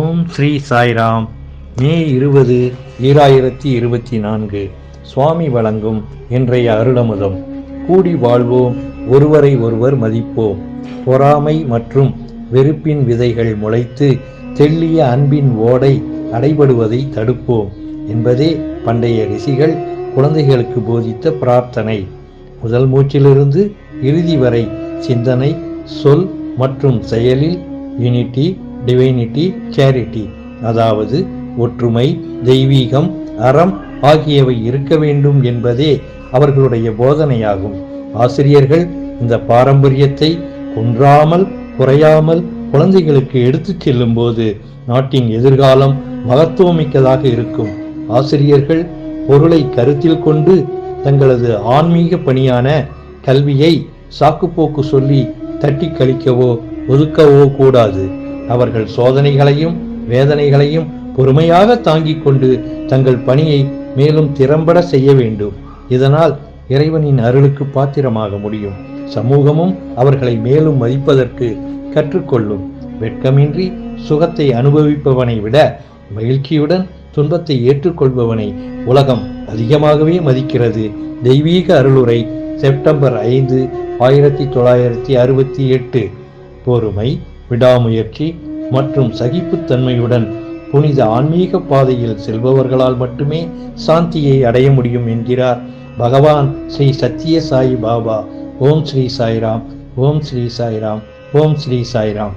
ஓம் ஸ்ரீ சாய்ராம். மே இருபது ஈராயிரத்தி இருபத்தி நான்கு. சுவாமி வழங்கும் இன்றைய அருளமுதம். கூடி வாழ்வோம் ஒருவரை ஒருவர் மதிப்போம். பொறாமை மற்றும் வெறுப்பின் விதைகள் முளைத்து தெள்ளிய அன்பின் ஓடை அடைபடுவதை தடுப்போம் என்பதே பண்டைய ரிஷிகள் குழந்தைகளுக்கு போதித்த பிரார்த்தனை. முதல் மூச்சிலிருந்து இறுதி வரை சிந்தனை சொல் மற்றும் செயலில் யூனிட்டி டிவைனிட்டி சேரிட்டி அதாவது ஒற்றுமை தெய்வீகம் அறம் ஆகியவை இருக்க வேண்டும் என்பதே அவர்களுடைய போதனையாகும். ஆசிரியர்கள் இந்த பாரம்பரியத்தை குன்றாமல் குறையாமல் குழந்தைகளுக்கு எடுத்துச் செல்லும்போது நாட்டின் எதிர்காலம் மகத்துவமிக்கதாக இருக்கும். ஆசிரியர்கள் பொருளை கருத்தில் கொண்டு தங்களது ஆன்மீக பணியான கல்வியை சாக்குப்போக்கு சொல்லி தட்டி கழிக்கவோ ஒதுக்கவோ கூடாது. அவர்கள் சோதனைகளையும் வேதனைகளையும் பொறுமையாக தாங்கிக் கொண்டு தங்கள் பணியை மேலும் திறம்பட செய்ய வேண்டும். இதனால் இறைவனின் அருளுக்கு பாத்திரமாக முடியும். சமூகமும் அவர்களை மேலும் மதிப்பதற்கு கற்றுக்கொள்ளும். வெட்கமின்றி சுகத்தை அனுபவிப்பவனை விட மகிழ்ச்சியுடன் துன்பத்தை ஏற்றுக்கொள்பவனை உலகம் அதிகமாகவே மதிக்கிறது. தெய்வீக அருளுரை செப்டம்பர் ஐந்து ஆயிரத்தி தொள்ளாயிரத்தி அறுபத்தி எட்டு. பொறுமை விடாமுயற்சி மற்றும் சகிப்புத்தன்மையுடன் புனித ஆன்மீக பாதையில் செல்பவர்களால் மட்டுமே சாந்தியை அடைய முடியும் என்கிறார். பகவான் ஸ்ரீ சத்ய சாய் பாபா. ஓம் ஸ்ரீ சாய்ராம். ஓம் ஸ்ரீ சாய்ராம். ஓம் ஸ்ரீ சாய்ராம்.